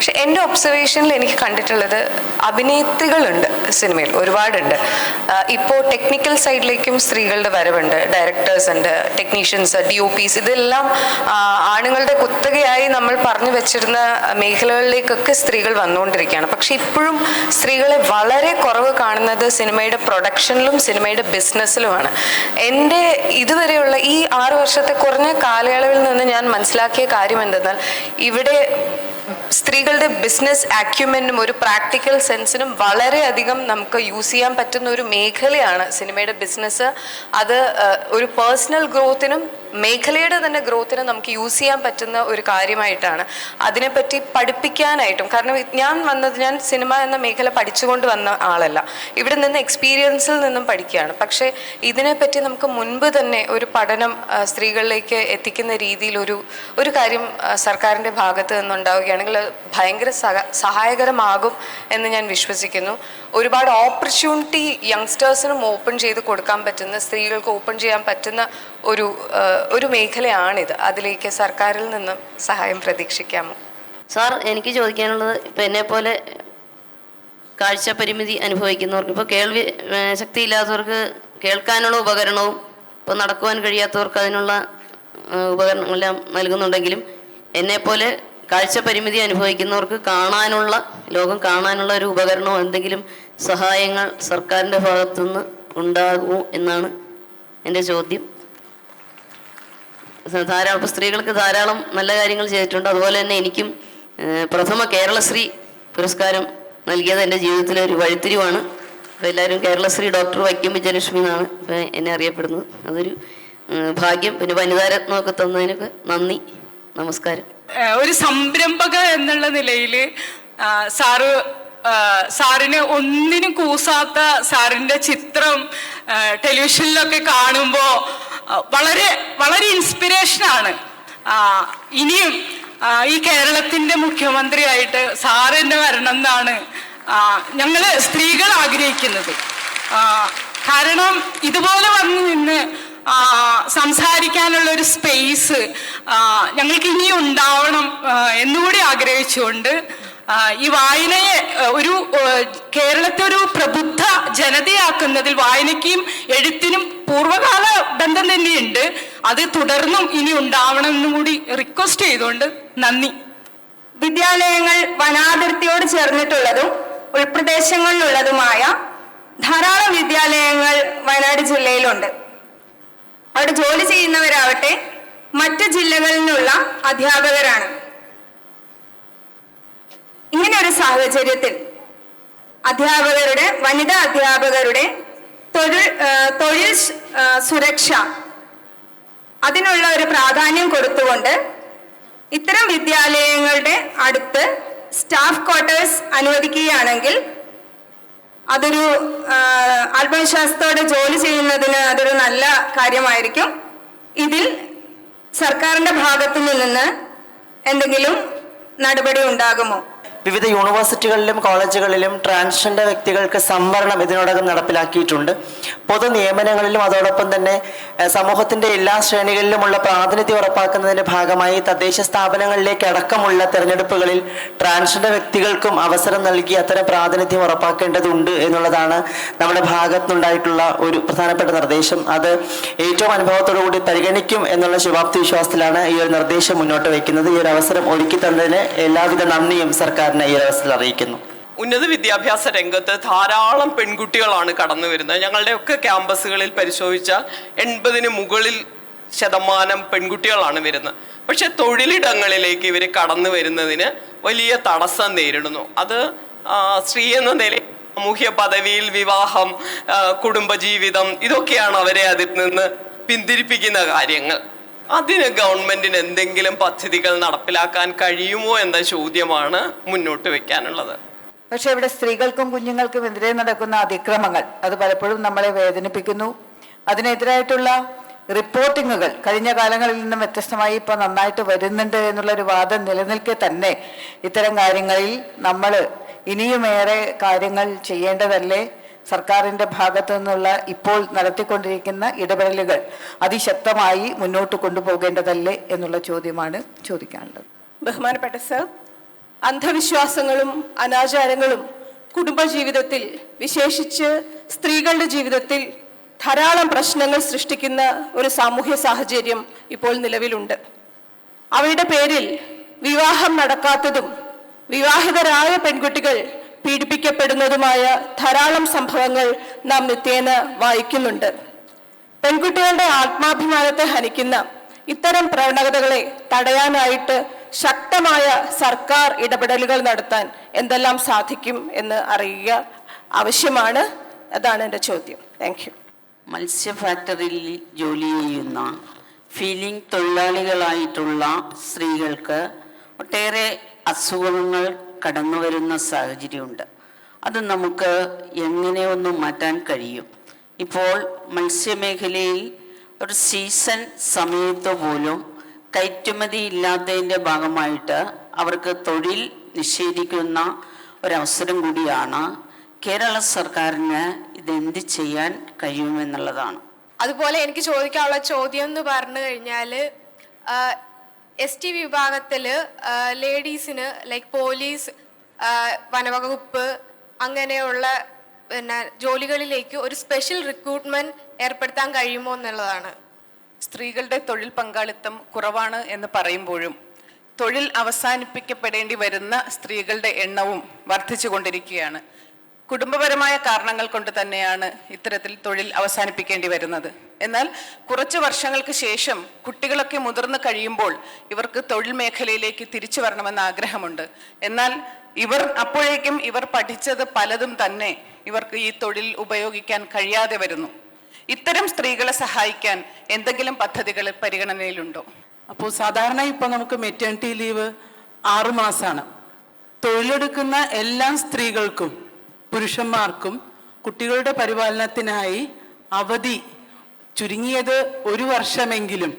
പക്ഷെ എന്റെ ഒബ്സർവേഷനിൽ എനിക്ക് കണ്ടിട്ടുള്ളത് അഭിനേത്രികളുണ്ട് സിനിമയിൽ ഒരുപാടുണ്ട്. ഇപ്പോൾ ടെക്നിക്കൽ സൈഡിലേക്കും സ്ത്രീകളുടെ വരവുണ്ട്. ഡയറക്ടേഴ്സ് ഉണ്ട് ടെക്നീഷ്യൻസ് ഡി ഒ പീസ് ഇതെല്ലാം ആണുങ്ങളുടെ കുത്തകയായി നമ്മൾ പറഞ്ഞു വെച്ചിരുന്ന മേഖലകളിലേക്കൊക്കെ സ്ത്രീകൾ വന്നുകൊണ്ടിരിക്കുകയാണ്. പക്ഷെ ഇപ്പോഴും സ്ത്രീകളെ വളരെ കുറവ് കാണുന്നത് സിനിമയുടെ പ്രൊഡക്ഷനിലും സിനിമയുടെ ബിസിനസ്സിലുമാണ് എന്റെ ഇതുവരെയുള്ള ഈ ആറ് വർഷത്തെ കുറഞ്ഞ കാലയളവിൽ നിന്ന് ഞാൻ മനസ്സിലാക്കിയ കാര്യം എന്തെന്നാൽ ഇവിടെ സ്ത്രീകളുടെ ബിസിനസ് ആക്യുമെനും ഒരു പ്രാക്ടിക്കൽ സെൻസിനും വളരെയധികം നമുക്ക് യൂസ് ചെയ്യാൻ പറ്റുന്ന ഒരു മേഖലയാണ് സിനിമയുടെ ബിസിനസ് അത് ഒരു പേഴ്സണൽ ഗ്രോത്തിനും മേഖലയുടെ തന്നെ ഗ്രോത്തിന് നമുക്ക് യൂസ് ചെയ്യാൻ പറ്റുന്ന ഒരു കാര്യമായിട്ടാണ്. അതിനെപ്പറ്റി പഠിപ്പിക്കാനായിട്ടും കാരണം ഞാൻ വന്നത് ഞാൻ സിനിമ എന്ന മേഖല പഠിച്ചുകൊണ്ട് വന്ന ആളല്ല. ഇവിടെ നിന്ന് എക്സ്പീരിയൻസിൽ നിന്നും പഠിക്കുകയാണ്. പക്ഷേ ഇതിനെപ്പറ്റി നമുക്ക് മുൻപ് തന്നെ ഒരു പഠനം സ്ത്രീകളിലേക്ക് എത്തിക്കുന്ന രീതിയിൽ ഒരു ഒരു കാര്യം സർക്കാരിന്റെ ഭാഗത്ത് നിന്നുണ്ടാവുകയാണെങ്കിൽ ഭയങ്കര സഹ സഹായകരമാകും എന്ന് ഞാൻ വിശ്വസിക്കുന്നു. ഒരുപാട് ഓപ്പർച്യൂണിറ്റി യങ്സ്റ്റേഴ്സിനും ഓപ്പൺ ചെയ്ത് കൊടുക്കാൻ പറ്റുന്ന സ്ത്രീകൾക്ക് ഓപ്പൺ ചെയ്യാൻ പറ്റുന്ന ഒരു ഒരു മേഖലയാണിത്. അതിലേക്ക് സർക്കാരിൽ നിന്നും സഹായം പ്രതീക്ഷിക്കാമോ? സാർ എനിക്ക് ചോദിക്കാനുള്ളത് ഇപ്പം പോലെ കാഴ്ച പരിമിതി അനുഭവിക്കുന്നവർക്ക് ഇപ്പോൾ കേൾവി ശക്തി ഇല്ലാത്തവർക്ക് കേൾക്കാനുള്ള ഉപകരണവും ഇപ്പോൾ നടക്കുവാൻ കഴിയാത്തവർക്ക് അതിനുള്ള ഉപകരണങ്ങളെല്ലാം നൽകുന്നുണ്ടെങ്കിലും എന്നെപ്പോലെ കാഴ്ച പരിമിതി അനുഭവിക്കുന്നവർക്ക് കാണാനുള്ള ലോകം കാണാനുള്ള ഒരു ഉപകരണമോ എന്തെങ്കിലും സഹായങ്ങൾ സർക്കാരിന്റെ ഭാഗത്തുനിന്ന് ഉണ്ടാകുമോ എന്നാണ് എന്റെ ചോദ്യം. ധാരാളം സ്ത്രീകൾക്ക് ധാരാളം നല്ല കാര്യങ്ങൾ ചെയ്തിട്ടുണ്ട്. അതുപോലെ തന്നെ എനിക്കും പ്രഥമ കേരളശ്രീ പുരസ്കാരം നൽകിയത് എന്റെ ജീവിതത്തിലെ ഒരു വഴിത്തിരിവാണ്. അപ്പോൾ എല്ലാവരും കേരളശ്രീ ഡോക്ടർ വൈക്കം വിജയലക്ഷ്മി എന്നാണ് ഇപ്പോൾ എന്നെ അറിയപ്പെടുന്നത്. അതൊരു ഭാഗ്യം. പിന്നെ വനിതാരത്നമൊക്കെ തന്നതിനൊക്കെ നന്ദി. നമസ്കാരം. ഒരു സംരംഭക എന്നുള്ള നിലയിൽ സാറ് സാറിന് ഒന്നിനും കൂസാത്ത സാറിന്റെ ചിത്രം ടെലിവിഷനിലൊക്കെ കാണുമ്പോൾ വളരെ വളരെ ഇൻസ്പിറേഷനാണ് ഇനിയും ഈ കേരളത്തിന്റെ മുഖ്യമന്ത്രിയായിട്ട് സാറിന്റെ വരണം എന്നാണ് ഞങ്ങൾ സ്ത്രീകൾ ആഗ്രഹിക്കുന്നത്. കാരണം ഇതുപോലെ വന്നു നിന്ന് സംസാരിക്കാനുള്ള ഒരു സ്പേസ് ഞങ്ങൾക്ക് ഇനിയും ഉണ്ടാവണം എന്നുകൂടി ആഗ്രഹിച്ചുകൊണ്ട് ഈ വായനയെ ഒരു കേരളത്തെ ഒരു പ്രബുദ്ധ ജനതയാക്കുന്നതിൽ വായനയ്ക്കും എഴുത്തിനും പൂർവകാല ബന്ധം തന്നെയുണ്ട്. അത് തുടർന്നും ഇനി ഉണ്ടാവണം എന്നും കൂടി റിക്വസ്റ്റ് ചെയ്തുകൊണ്ട് നന്ദി. വിദ്യാലയങ്ങൾ വനാതിർത്തിയോട് ചേർന്നിട്ടുള്ളതും ഉൾപ്രദേശങ്ങളിലുള്ളതുമായ ധാരാളം വിദ്യാലയങ്ങൾ വയനാട് ജില്ലയിലുണ്ട്. അവിടെ ജോലി ചെയ്യുന്നവരാവട്ടെ മറ്റ് ജില്ലകളിലുള്ള അധ്യാപകരാണ്. ഇങ്ങനെ ഒരു സാഹചര്യത്തിൽ അധ്യാപകരുടെ വനിതാ അധ്യാപകരുടെ തൊഴിൽ തൊഴിൽ സുരക്ഷ അതിനുള്ള ഒരു പ്രാധാന്യം കൊടുത്തുകൊണ്ട് ഇത്തരം വിദ്യാലയങ്ങളുടെ അടുത്ത് സ്റ്റാഫ് ക്വാർട്ടേഴ്സ് അനുവദിക്കുകയാണെങ്കിൽ അതൊരു ആത്മവിശ്വാസത്തോടെ ജോലി ചെയ്യുന്നതിന് അതൊരു നല്ല കാര്യമായിരിക്കും. ഇതിൽ സർക്കാരിന്റെ ഭാഗത്തു നിന്ന് എന്തെങ്കിലും നടപടി ഉണ്ടാകുമോ? വിവിധ യൂണിവേഴ്സിറ്റികളിലും കോളേജുകളിലും ട്രാൻസ്ജെൻഡർ വ്യക്തികൾക്ക് സംവരണം ഇതിനോടകം നടപ്പിലാക്കിയിട്ടുണ്ട്. പൊതു നിയമനങ്ങളിലും അതോടൊപ്പം തന്നെ സമൂഹത്തിന്റെ എല്ലാ ശ്രേണികളിലുമുള്ള പ്രാതിനിധ്യം ഉറപ്പാക്കുന്നതിന്റെ ഭാഗമായി തദ്ദേശ സ്ഥാപനങ്ങളിലേക്ക് അടക്കമുള്ള തെരഞ്ഞെടുപ്പുകളിൽ ട്രാൻസ്ജെൻഡർ വ്യക്തികൾക്കും അവസരം നൽകി അത്തരം പ്രാതിനിധ്യം ഉറപ്പാക്കേണ്ടതുണ്ട് എന്നുള്ളതാണ് നമ്മുടെ ഭാഗത്തുനിന്നുണ്ടായിട്ടുള്ള ഒരു പ്രധാനപ്പെട്ട നിർദ്ദേശം. അത് ഏറ്റവും അനുഭവത്തോടു കൂടി പരിഗണിക്കും എന്നുള്ള ശുഭാപ്തി വിശ്വാസത്തിലാണ് ഈ ഒരു നിർദ്ദേശം മുന്നോട്ട് വയ്ക്കുന്നത്. ഈ ഒരു അവസരം ഒരുക്കി തന്നതിന് എല്ലാവിധ നന്ദിയും സർക്കാരിനെ അറിയിക്കുന്നു. ഉന്നത വിദ്യാഭ്യാസ രംഗത്ത് ധാരാളം പെൺകുട്ടികളാണ് കടന്നു വരുന്നത്. ഞങ്ങളുടെയൊക്കെ ക്യാമ്പസുകളിൽ പരിശോധിച്ചാൽ എൺപതിന് മുകളിൽ ശതമാനം പെൺകുട്ടികളാണ് വരുന്നത്. പക്ഷെ തൊഴിലിടങ്ങളിലേക്ക് ഇവർ കടന്നു വരുന്നതിന് വലിയ തടസ്സം നേരിടുന്നു. അത് സ്ത്രീ എന്ന നിലയിൽ സാമൂഹ്യ പദവിയിൽ വിവാഹം കുടുംബജീവിതം ഇതൊക്കെയാണ് അവരെ അതിൽ നിന്ന് പിന്തിരിപ്പിക്കുന്ന കാര്യങ്ങൾ. അതിന് ഗവൺമെന്റിന് എന്തെങ്കിലും പദ്ധതികൾ നടപ്പിലാക്കാൻ കഴിയുമോ എന്ന ചോദ്യമാണ് മുന്നോട്ട് വെക്കാനുള്ളത്. പക്ഷേ ഇവിടെ സ്ത്രീകൾക്കും കുഞ്ഞുങ്ങൾക്കും എതിരെ നടക്കുന്ന അതിക്രമങ്ങൾ അത് പലപ്പോഴും നമ്മളെ വേദനിപ്പിക്കുന്നു. അതിനെതിരായിട്ടുള്ള റിപ്പോർട്ടിങ്ങുകൾ കഴിഞ്ഞ കാലങ്ങളിൽ നിന്നും വ്യത്യസ്തമായി ഇപ്പോൾ നന്നായിട്ട് വരുന്നുണ്ട് എന്നുള്ളൊരു വാദം നിലനിൽക്കെ തന്നെ ഇത്തരം കാര്യങ്ങളിൽ നമ്മൾ ഇനിയുമേറെ കാര്യങ്ങൾ ചെയ്യേണ്ടതല്ലേ? സർക്കാരിന്റെ ഭാഗത്തു നിന്നുള്ള ഇപ്പോൾ നടത്തിക്കൊണ്ടിരിക്കുന്ന ഇടപെടലുകൾ അതിശക്തമായി മുന്നോട്ട് കൊണ്ടുപോകേണ്ടതല്ലേ എന്നുള്ള ചോദ്യമാണ് ചോദിക്കാനുള്ളത്. ബഹുമാനപ്പെട്ട സർ അന്ധവിശ്വാസങ്ങളും അനാചാരങ്ങളും കുടുംബജീവിതത്തിൽ വിശേഷിച്ച് സ്ത്രീകളുടെ ജീവിതത്തിൽ ധാരാളം പ്രശ്നങ്ങൾ സൃഷ്ടിക്കുന്ന ഒരു സാമൂഹ്യ സാഹചര്യം ഇപ്പോൾ നിലവിലുണ്ട്. അവയുടെ പേരിൽ വിവാഹം നടക്കാത്തതും വിവാഹിതരായ പെൺകുട്ടികൾ പീഡിപ്പിക്കപ്പെടുന്നതുമായ ധാരാളം സംഭവങ്ങൾ നാം നിത്യേന വായിക്കുന്നുണ്ട്. പെൺകുട്ടികളുടെ ആത്മാഭിമാനത്തെ ഹനിക്കുന്ന ഇത്തരം പ്രവണതകളെ തടയാനായിട്ട് ശക്തമായ സർക്കാർ ഇടപെടലുകൾ നടത്താൻ എന്തെല്ലാം സാധിക്കും എന്ന് അറിയുക ആവശ്യമാണ്. അതാണ് എന്റെ ചോദ്യം. താങ്ക് യു മത്സ്യ ഫാക്ടറിയിൽ ജോലി ചെയ്യുന്ന ഫീലിംഗ് തൊഴിലാളികളായിട്ടുള്ള സ്ത്രീകൾക്ക് ഒട്ടേറെ അസുഖങ്ങൾ കടന്നു വരുന്ന സാഹചര്യമുണ്ട്. അത് നമുക്ക് എങ്ങനെ ഒന്ന് മാറ്റാൻ കഴിയും? ഇപ്പോൾ മത്സ്യമേഖലയിൽ ഒരു സീസൺ സമയത്ത് പോലും കയറ്റുമതി ഇല്ലാത്തതിന്റെ ഭാഗമായിട്ട് അവർക്ക് തൊഴിൽ നിഷേധിക്കുന്ന ഒരവസരം കൂടിയാണ് കേരള സർക്കാരിന് ഇതെന്ത് ചെയ്യാൻ കഴിയുമെന്നുള്ളതാണ്. അതുപോലെ എനിക്ക് ചോദിക്കാനുള്ള ചോദ്യം എന്ന് പറഞ്ഞു കഴിഞ്ഞാൽ എസ് ടി വിഭാഗത്തിൽ ലേഡീസിന് ലൈക്ക് പോലീസ് വനവകുപ്പ് അങ്ങനെയുള്ള പിന്നെ ജോലികളിലേക്ക് ഒരു സ്പെഷ്യൽ റിക്രൂട്ട്മെന്റ് ഏർപ്പെടുത്താൻ കഴിയുമോ എന്നുള്ളതാണ്. സ്ത്രീകളുടെ തൊഴിൽ പങ്കാളിത്തം കുറവാണ് എന്ന് പറയുമ്പോഴും തൊഴിൽ അവസാനിപ്പിക്കപ്പെടേണ്ടി വരുന്ന സ്ത്രീകളുടെ എണ്ണവും വർദ്ധിച്ചുകൊണ്ടിരിക്കുകയാണ്. കുടുംബപരമായ കാരണങ്ങൾ കൊണ്ട് തന്നെയാണ് ഇത്തരത്തിൽ തൊഴിൽ അവസാനിപ്പിക്കേണ്ടി വരുന്നത്. എന്നാൽ കുറച്ച് വർഷങ്ങൾക്ക് ശേഷം കുട്ടികളൊക്കെ മുതിർന്നു കഴിയുമ്പോൾ ഇവർക്ക് തൊഴിൽ മേഖലയിലേക്ക് തിരിച്ചു വരണമെന്ന ആഗ്രഹമുണ്ട്. എന്നാൽ ഇവർ അപ്പോഴേക്കും ഇവർ പഠിച്ചത് പലതും തന്നെ ഇവർക്ക് ഈ തൊഴിൽ ഉപയോഗിക്കാൻ കഴിയാതെ വരുന്നു. ഇത്തരം സ്ത്രീകളെ സഹായിക്കാൻ എന്തെങ്കിലും പദ്ധതികൾ പരിഗണനയിലുണ്ടോ? അപ്പോൾ സാധാരണ ഇപ്പോൾ നമുക്ക് മെറ്റേണിറ്റി ലീവ് ആറുമാസമാണ് തൊഴിലെടുക്കുന്ന എല്ലാ സ്ത്രീകൾക്കും പുരുഷന്മാർക്കും കുട്ടികളുടെ പരിപാലനത്തിനായി അവധി ചുരുങ്ങിയത് ഒരു വർഷമെങ്കിലും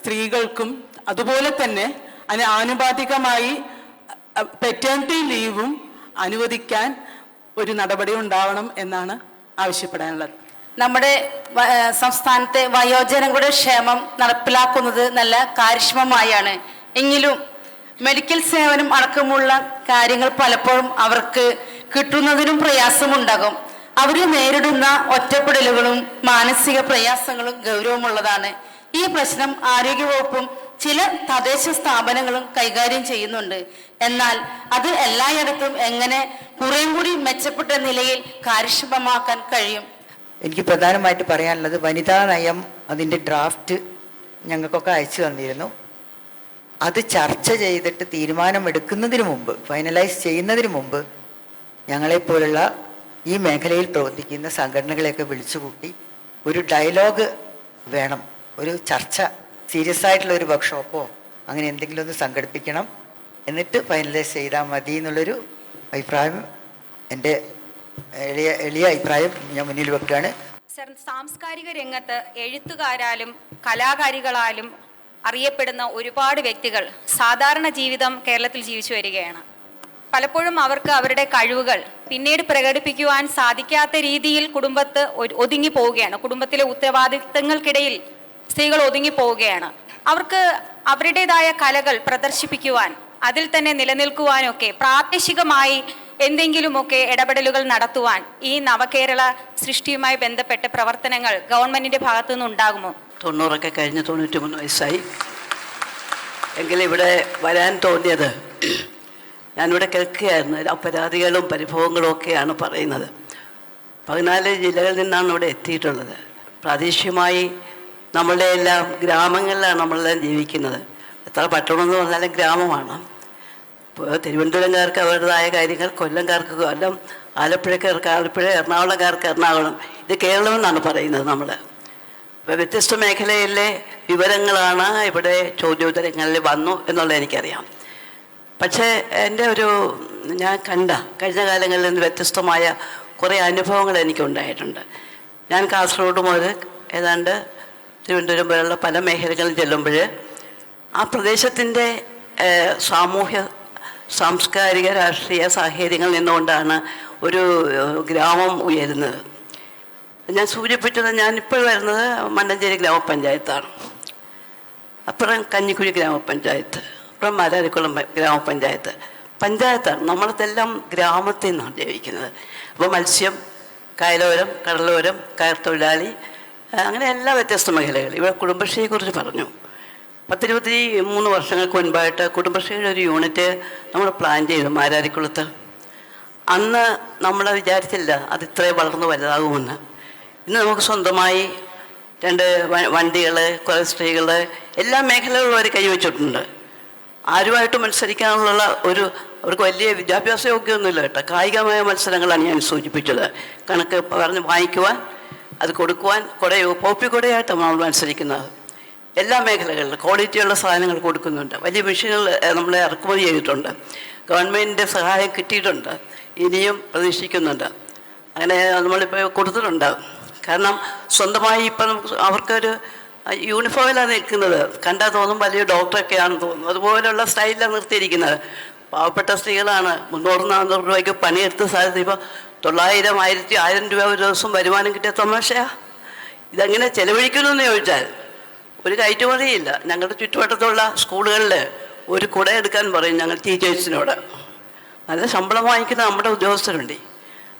സ്ത്രീകൾക്കും അതുപോലെ തന്നെ അതിന് ആനുപാതികമായി പെറ്റേണിറ്റി ലീവും അനുവദിക്കാൻ ഒരു നടപടി ഉണ്ടാവണം എന്നാണ് ആവശ്യപ്പെടാനുള്ളത്. നമ്മുടെ സംസ്ഥാനത്തെ വയോജനങ്ങളുടെ ക്ഷേമം നടപ്പിലാക്കുന്നത് നല്ല കാര്യക്ഷമമായാണ്. എങ്കിലും മെഡിക്കൽ സേവനം അടക്കമുള്ള കാര്യങ്ങൾ പലപ്പോഴും അവർക്ക് കിട്ടുന്നതിനും പ്രയാസമുണ്ടാകും. അവർ നേരിടുന്ന ഒറ്റപ്പെടലുകളും മാനസിക പ്രയാസങ്ങളും ഗൗരവമുള്ളതാണ്. ഈ പ്രശ്നം ആരോഗ്യവകുപ്പും ചില തദ്ദേശ സ്ഥാപനങ്ങളും കൈകാര്യം ചെയ്യുന്നുണ്ട്. എന്നാൽ അത് എല്ലായിടത്തും എങ്ങനെ കുറേം കൂടി മെച്ചപ്പെട്ട നിലയിൽ കാര്യക്ഷമമാക്കാൻ കഴിയും? എനിക്ക് പ്രധാനമായിട്ട് പറയാനുള്ളത് വനിതാ നയം അതിന്റെ ഡ്രാഫ്റ്റ് ഞങ്ങൾക്കൊക്കെ അയച്ചു തന്നിരുന്നു. അത് ചർച്ച ചെയ്തിട്ട് തീരുമാനമെടുക്കുന്നതിന് മുമ്പ് ഫൈനലൈസ് ചെയ്യുന്നതിന് മുമ്പ് ഞങ്ങളെപ്പോലുള്ള ഈ മേഖലയിൽ പ്രവർത്തിക്കുന്ന സംഘടനകളെയൊക്കെ വിളിച്ചുകൂട്ടി ഒരു ഡയലോഗ് വേണം ഒരു ചർച്ച സീരിയസ് ആയിട്ടുള്ള ഒരു വർക്ക്ഷോപ്പോ അങ്ങനെ എന്തെങ്കിലും ഒന്ന് സംഘടിപ്പിക്കണം എന്നിട്ട് ഫൈനലൈസ് ചെയ്താൽ മതി എന്നുള്ളൊരു അഭിപ്രായം എന്റെ എളിയ എളിയ അഭിപ്രായം ഞാൻ മുന്നിൽ വെക്കുകയാണ്. സർ സാംസ്കാരിക രംഗത്ത് എഴുത്തുകാരാലും കലാകാരികളാലും അറിയപ്പെടുന്ന ഒരുപാട് വ്യക്തികൾ സാധാരണ ജീവിതം കേരളത്തിൽ ജീവിച്ചു വരികയാണ്. പലപ്പോഴും അവർക്ക് അവരുടെ കഴിവുകൾ പിന്നീട് പ്രകടിപ്പിക്കുവാൻ സാധിക്കാത്ത രീതിയിൽ കുടുംബത്ത് ഒതുങ്ങി പോവുകയാണ്. കുടുംബത്തിലെ ഉത്തരവാദിത്തങ്ങൾക്കിടയിൽ സ്ത്രീകൾ ഒതുങ്ങി പോവുകയാണ്. അവർക്ക് അവരുടേതായ കലകൾ പ്രദർശിപ്പിക്കുവാൻ അതിൽ തന്നെ നിലനിൽക്കുവാനൊക്കെ പ്രാദേശികമായി എന്തെങ്കിലുമൊക്കെ ഇടപെടലുകൾ നടത്തുവാൻ ഈ നവകേരള സൃഷ്ടിയുമായി ബന്ധപ്പെട്ട പ്രവർത്തനങ്ങൾ ഗവൺമെന്റിന്റെ ഭാഗത്തു നിന്ന് ഉണ്ടാകുമോ? തൊണ്ണൂറൊക്കെ കഴിഞ്ഞ് തൊണ്ണൂറ്റി മൂന്ന് വയസ്സായി. എങ്കിലും ഇവിടെ വരാൻ തോന്നിയത് ഞാനിവിടെ കേൾക്കുകയായിരുന്നു. പരാതികളും പരിഭവങ്ങളും ഒക്കെയാണ് പറയുന്നത്. പതിനാല് ജില്ലകളിൽ നിന്നാണ് ഇവിടെ എത്തിയിട്ടുള്ളത്. പ്രാദേശികമായി നമ്മളുടെ എല്ലാം ഗ്രാമങ്ങളിലാണ് നമ്മളെല്ലാം ജീവിക്കുന്നത്. എത്ര പട്ടണം എന്ന് പറഞ്ഞാലും ഗ്രാമമാണ്. ഇപ്പോൾ തിരുവനന്തപുരംകാർക്ക് അവരുടേതായ കാര്യങ്ങൾ കൊല്ലംകാർക്ക് കൊല്ലം ആലപ്പുഴക്കാർക്ക് ആലപ്പുഴ എറണാകുളംകാർക്ക് എറണാകുളം. ഇത് കേരളം എന്നാണ് പറയുന്നത് നമ്മൾ ഇപ്പോൾ വ്യത്യസ്ത മേഖലയിലെ വിവരങ്ങളാണ് ഇവിടെ ചോദ്യോത്തരങ്ങളിൽ വന്നു എന്നുള്ളത് എനിക്കറിയാം. പക്ഷേ എന്റെ ഒരു ഞാൻ കണ്ട കഴിഞ്ഞ കാലങ്ങളിൽ നിന്ന് വ്യത്യസ്തമായ കുറേ അനുഭവങ്ങൾ എനിക്കുണ്ടായിട്ടുണ്ട്. ഞാൻ കാസർഗോഡ് മുതൽ ഏതാണ്ട് തിരുവനന്തപുരം പോലുള്ള പല മേഖലകളിൽ ചെല്ലുമ്പോൾ ആ പ്രദേശത്തിന്റെ സാമൂഹ്യ സാംസ്കാരിക രാഷ്ട്രീയ സാഹചര്യങ്ങളിൽ നിന്നുകൊണ്ടാണ് ഒരു ഗ്രാമം ഉയരുന്നത്. ഞാൻ സൂചിപ്പിച്ചത് ഞാനിപ്പോൾ വരുന്നത് മണ്ണഞ്ചേരി ഗ്രാമപഞ്ചായത്താണ്. അപ്പുറം കഞ്ഞിക്കുഴി ഗ്രാമപഞ്ചായത്ത്. ഇപ്പം മാരാരിക്കുളം പ- ഗ്രാമപഞ്ചായത്ത്. പഞ്ചായത്താണ് നമ്മളതെല്ലാം ഗ്രാമത്തിൽ നിന്നാണ് ജീവിക്കുന്നത്. അപ്പോൾ മത്സ്യം കായലോരം കടലോരം കയർ തൊഴിലാളി അങ്ങനെ എല്ലാ വ്യത്യസ്ത മേഖലകളും ഇവിടെ കുടുംബശ്രീയെക്കുറിച്ച് പറഞ്ഞു. പത്തിരുപത്തി മൂന്ന് വർഷങ്ങൾക്ക് മുൻപായിട്ട് കുടുംബശ്രീയുടെ ഒരു യൂണിറ്റ് നമ്മൾ പ്ലാൻ ചെയ്തു മാരാരിക്കുളത്ത്. അന്ന് നമ്മൾ വിചാരിച്ചില്ല അത് ഇത്രയും വളർന്ന് വലുതാകുമെന്ന്. ഇന്ന് നമുക്ക് സ്വന്തമായി രണ്ട് വണ്ടികൾ കുറേ സ്ത്രീകൾ എല്ലാ മേഖലകളും അവർ കൈവച്ചിട്ടുണ്ട്. ആരുമായിട്ട് മത്സരിക്കാനുള്ള ഒരു അവർക്ക് വലിയ വിദ്യാഭ്യാസ യോഗ്യമൊന്നുമില്ല കേട്ടോ. കായികമായ മത്സരങ്ങളാണ് ഞാൻ സൂചിപ്പിച്ചത്. കണക്ക് പറഞ്ഞ് വാങ്ങിക്കുവാൻ അത് കൊടുക്കുവാൻ കുടയോ പോപ്പി കുടയായിട്ടാണ് നമ്മൾ മത്സരിക്കുന്നത്. എല്ലാ മേഖലകളിലും ക്വാളിറ്റിയുള്ള സാധനങ്ങൾ കൊടുക്കുന്നുണ്ട്. വലിയ മെഷീനുകൾ നമ്മൾ ഇറക്കുമതി ചെയ്തിട്ടുണ്ട്. ഗവൺമെന്റിന്റെ സഹായം കിട്ടിയിട്ടുണ്ട്. ഇനിയും പ്രതീക്ഷിക്കുന്നുണ്ട്. അങ്ങനെ നമ്മളിപ്പോൾ കൊടുത്തിട്ടുണ്ട്. കാരണം സ്വന്തമായി ഇപ്പം നമുക്ക് അവർക്കൊരു യൂണിഫോമിലാണ് നിൽക്കുന്നത്. കണ്ടാൽ തോന്നും വലിയ ഡോക്ടറൊക്കെയാണെന്ന് തോന്നും അതുപോലെയുള്ള സ്റ്റൈലിലാണ് നിർത്തിയിരിക്കുന്നത്. പാവപ്പെട്ട സ്ത്രീകളാണ്. മുന്നൂറ് നാനൂറ് രൂപയ്ക്ക് പണിയെടുത്ത സാധ്യത ഇപ്പോൾ തൊള്ളായിരം ആയിരത്തി ആയിരം രൂപ ഒരു ദിവസം വരുമാനം കിട്ടിയ തമാശയാ. ഇതെങ്ങനെ ചെലവഴിക്കണമെന്ന് ചോദിച്ചാൽ ഒരു കയറ്റുമതിയില്ല. ഞങ്ങളുടെ ചുറ്റുവട്ടത്തുള്ള സ്കൂളുകളിൽ ഒരു കുട എടുക്കാൻ പറയും ഞങ്ങൾ ടീച്ചേഴ്സിനോട്. നല്ല ശമ്പളം വാങ്ങിക്കുന്ന നമ്മുടെ ഉദ്യോഗസ്ഥരുണ്ട്.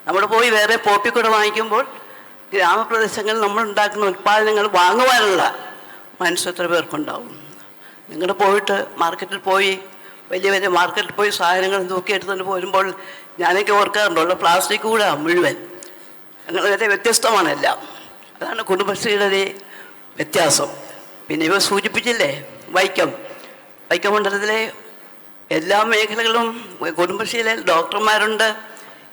നമ്മൾ പോയി വേറെ പോപ്പിക്കുട വാങ്ങിക്കുമ്പോൾ ഗ്രാമപ്രദേശങ്ങളിൽ നമ്മൾ ഉണ്ടാക്കുന്ന ഉൽപ്പാദനങ്ങൾ വാങ്ങുവാനുള്ള മനസ്സ് എത്ര പേർക്കുണ്ടാവും. നിങ്ങൾ പോയിട്ട് മാർക്കറ്റിൽ പോയി വലിയ വലിയ മാർക്കറ്റിൽ പോയി സാധനങ്ങൾ തൂക്കിയെടുത്തുകൊണ്ട് പോരുമ്പോൾ ഞാനൊക്കെ ഓർക്കാറുണ്ടല്ലോ പ്ലാസ്റ്റിക് കൂടെ മുഴുവൻ. ഞങ്ങൾ വളരെ വ്യത്യസ്തമാണ് എല്ലാം. അതാണ് കുടുംബശ്രീയുടെ വ്യത്യാസം. പിന്നെ ഇവ സൂചിപ്പിച്ചില്ലേ? വൈക്കം. വൈക്കം മണ്ഡലത്തിലെ എല്ലാ മേഖലകളും കുടുംബശ്രീയിലെ ഡോക്ടർമാരുണ്ട്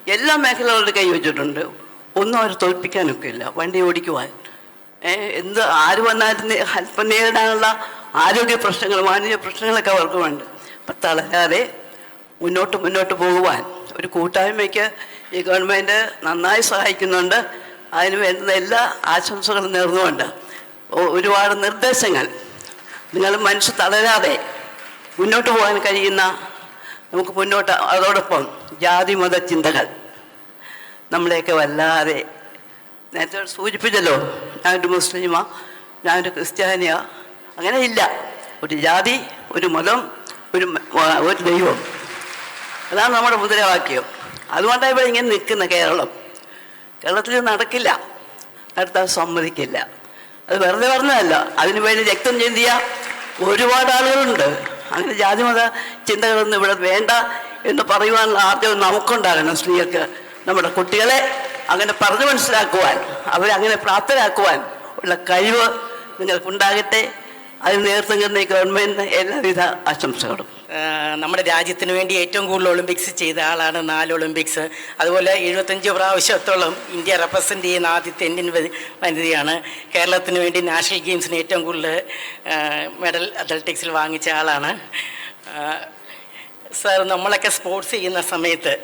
എല്ലാ മേഖലകളുടെ കൈവച്ചിട്ടുണ്ട് ഒന്നും അവർ തോൽപ്പിക്കാനൊക്കെ ഇല്ല വണ്ടി ഓടിക്കുവാൻ. എന്ത് ആര് വന്നാലും അല്പം നേരിടാനുള്ള ആരോഗ്യ പ്രശ്നങ്ങൾ മാനസിക പ്രശ്നങ്ങളൊക്കെ അവർക്ക് വേണ്ട അപ്പം തളരാതെ മുന്നോട്ട് മുന്നോട്ട് പോകുവാൻ. ഒരു കൂട്ടായ്മയ്ക്ക് ഈ ഗവൺമെന്റ് നന്നായി സഹായിക്കുന്നുണ്ട്. അതിന് വേണ്ടുന്ന എല്ലാ ആശംസകളും നേർന്നുകൊണ്ട്. ഒരുപാട് നിർദ്ദേശങ്ങൾ. നിങ്ങൾ മനസ്സ് തളരാതെ മുന്നോട്ട് പോകാൻ കഴിയുന്ന നമുക്ക് മുന്നോട്ട് അതോടൊപ്പം ജാതി മത ചിന്തകൾ. നമ്മളെയൊക്കെ വല്ലാതെ നേരത്തെ സൂചിപ്പിച്ചല്ലോ ഞാനൊരു മുസ്ലിമാ ഞാനൊരു ക്രിസ്ത്യാനിയാ. അങ്ങനെ ഇല്ല. ഒരു ജാതി ഒരു മതം ഒരു ഒരു ദൈവം. അതാണ് നമ്മുടെ മുദ്രാവാക്യം. അതുകൊണ്ടാണ് ഇവിടെ ഇങ്ങനെ നിൽക്കുന്ന കേരളം. കേരളത്തിൽ നടക്കില്ല. നടത്താൻ സമ്മതിക്കില്ല. അത് വെറുതെ പറഞ്ഞതല്ല. അതിനു വേണ്ടി രക്തം ചിന്തിയ ഒരുപാട് ആളുകളുണ്ട്. അങ്ങനെ ജാതിമത ചിന്തകളൊന്നും ഇവിടെ വേണ്ട എന്ന് പറയുവാനുള്ള ആദ്യം നമുക്കുണ്ടാകണം സ്ത്രീകൾക്ക്. നമ്മുടെ കുട്ടികളെ അങ്ങനെ പറഞ്ഞു മനസ്സിലാക്കുവാൻ അവരെ അങ്ങനെ പ്രാപ്തരാക്കുവാൻ ഉള്ള കഴിവ് നിങ്ങൾക്കുണ്ടാകട്ടെ. അതിന് നേതൃത്വം കിട്ടുന്ന ഈ ഗവൺമെന്റിന് എല്ലാവിധ ആശംസകളും. നമ്മുടെ രാജ്യത്തിന് വേണ്ടി ഏറ്റവും കൂടുതൽ ഒളിമ്പിക്സ് ചെയ്ത ആളാണ് നാല് ഒളിമ്പിക്സ്. അതുപോലെ എഴുപത്തഞ്ച് പ്രാവശ്യത്തോളം ഇന്ത്യ റെപ്രസെന്റ് ചെയ്യുന്ന ആദ്യത്തെ ഇന്ത്യൻ വനിതയാണ്. കേരളത്തിന് വേണ്ടി നാഷണൽ ഗെയിംസിന് ഏറ്റവും കൂടുതൽ മെഡൽ അത്ലറ്റിക്സിൽ വാങ്ങിച്ച ആളാണ്. സാർ നമ്മളൊക്കെ സ്പോർട്സ് ചെയ്യുന്ന സമയത്ത്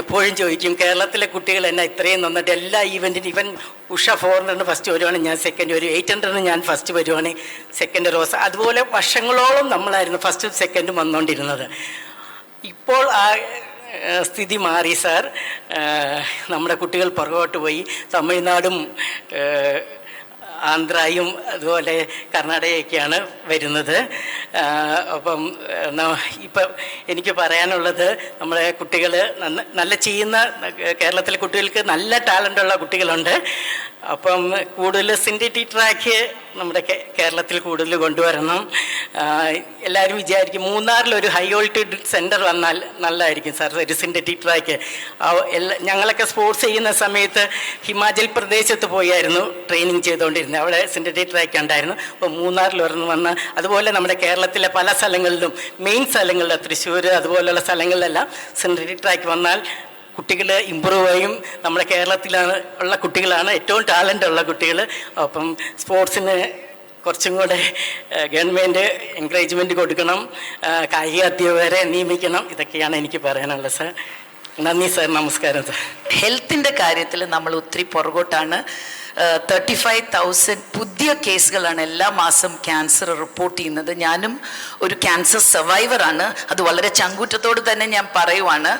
എപ്പോഴും ചോദിക്കും കേരളത്തിലെ കുട്ടികൾ എന്നെ ഇത്രയും നന്നിട്ട് എല്ലാ ഈവന്റിനും ഇവൻ ഉഷ ഫോർ ഹൺഡ്രഡ് ഫസ്റ്റ് വരുവാണ് ഞാൻ സെക്കൻഡ് വരും. എയ്റ്റ് ഹൺഡ്രഡിന് ഞാൻ ഫസ്റ്റ് വരുവാണ് സെക്കൻഡ് റോസ്. അതുപോലെ വർഷങ്ങളോളം നമ്മളായിരുന്നു ഫസ്റ്റും സെക്കൻഡും വന്നുകൊണ്ടിരുന്നത് ഇപ്പോൾ ആ സ്ഥിതി മാറി സാർ നമ്മുടെ കുട്ടികൾ പുറകോട്ട് പോയി. തമിഴ്നാടും ആന്ധ്രയും അതുപോലെ കർണാടകയൊക്കെയാണ് വരുന്നത്. അപ്പം ഇപ്പം എനിക്ക് പറയാനുള്ളത് നമ്മളെ കുട്ടികൾ നല്ല ചെയ്യുന്ന കേരളത്തിലെ കുട്ടികൾക്ക് നല്ല ടാലന്റുള്ള കുട്ടികളുണ്ട്. അപ്പം കൂടുതൽ സിൻഡിറ്റി ട്രാക്ക് നമ്മുടെ കേരളത്തിൽ കൂടുതൽ കൊണ്ടുവരണം. എല്ലാവരും വിചാരിക്കും മൂന്നാറിലൊരു ഹൈ വോൾട്ടേജ് സെന്റർ വന്നാൽ നല്ലതായിരിക്കും. സാർ ഒരു സിന്തറ്റിക് ട്രാക്ക് ഞങ്ങളൊക്കെ സ്പോർട്സ് ചെയ്യുന്ന സമയത്ത് ഹിമാചൽ പ്രദേശത്ത് പോയായിരുന്നു ട്രെയിനിങ് ചെയ്തുകൊണ്ടിരുന്നത്. അവിടെ സിന്തറ്റിക് ട്രാക്ക് ഉണ്ടായിരുന്നു. അപ്പോൾ മൂന്നാറിൽ ഒരെണ്ണം വന്ന് അതുപോലെ നമ്മുടെ കേരളത്തിലെ പല സ്ഥലങ്ങളിലും മെയിൻ സ്ഥലങ്ങളിൽ തൃശ്ശൂർ അതുപോലെയുള്ള സ്ഥലങ്ങളിലെല്ലാം സിന്തറ്റിക് ട്രാക്ക് വന്നാൽ കുട്ടികൾ ഇമ്പ്രൂവ് ചെയ്യും നമ്മുടെ കേരളത്തിലാണ് ഉള്ള കുട്ടികളാണ് ഏറ്റവും ടാലന്റ് ഉള്ള കുട്ടികൾ. അപ്പം സ്പോർട്സിന് കുറച്ചും കൂടെ ഗവൺമെന്റ് എൻകറേജ്മെന്റ് കൊടുക്കണം കായിക അധ്യാപകരെ നിയമിക്കണം ഇതൊക്കെയാണ് എനിക്ക് പറയാനുള്ളത് സാർ. നന്ദി സാർ. നമസ്കാരം സാർ. ഹെൽത്തിന്റെ കാര്യത്തിൽ നമ്മൾ ഒത്തിരി പുറകോട്ടാണ്. തേർട്ടി ഫൈവ് തൗസൻഡ് പുതിയ കേസുകളാണ് എല്ലാ മാസം ക്യാൻസർ റിപ്പോർട്ട് ചെയ്യുന്നത്. ഞാനും ഒരു ക്യാൻസർ സർവൈവറാണ്. അത് വളരെ ചങ്കൂറ്റത്തോട് തന്നെ ഞാൻ പറയുവാണ്.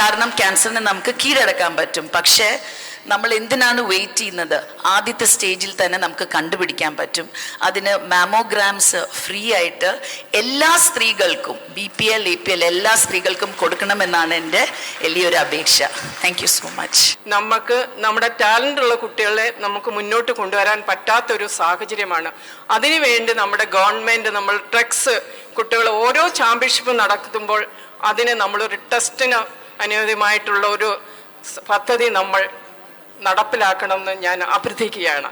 കാരണം ക്യാൻസറിനെ നമുക്ക് കീഴടക്കാൻ പറ്റും. പക്ഷേ നമ്മൾ എന്തിനാണ് വെയിറ്റ് ചെയ്യുന്നത്? ആദ്യത്തെ സ്റ്റേജിൽ തന്നെ നമുക്ക് കണ്ടുപിടിക്കാൻ പറ്റും. അതിന് മാമോഗ്രാംസ് ഫ്രീ ആയിട്ട് എല്ലാ സ്ത്രീകൾക്കും B P L A P L എല്ലാ സ്ത്രീകൾക്കും കൊടുക്കണമെന്നാണ് എന്റെ വലിയൊരു അപേക്ഷ. താങ്ക് യു സോ മച്ച് നമുക്ക് നമ്മുടെ ടാലന്റ് ഉള്ള കുട്ടികളെ നമുക്ക് മുന്നോട്ട് കൊണ്ടുവരാൻ പറ്റാത്ത പറ്റാത്തൊരു സാഹചര്യമാണ്. അതിനുവേണ്ടി നമ്മുടെ ഗവൺമെന്റ് നമ്മൾ ട്രക്സ് കുട്ടികൾ ഓരോ ചാമ്പ്യൻഷിപ്പ് നടത്തുമ്പോൾ അതിന് നമ്മളൊരു ടെസ്റ്റിന് അനുയോജ്യമായിട്ടുള്ള ഒരു പദ്ധതി നമ്മൾ നടപ്പിലാക്കണമെന്ന് ഞാൻ അഭ്യർത്ഥിക്കുകയാണ്.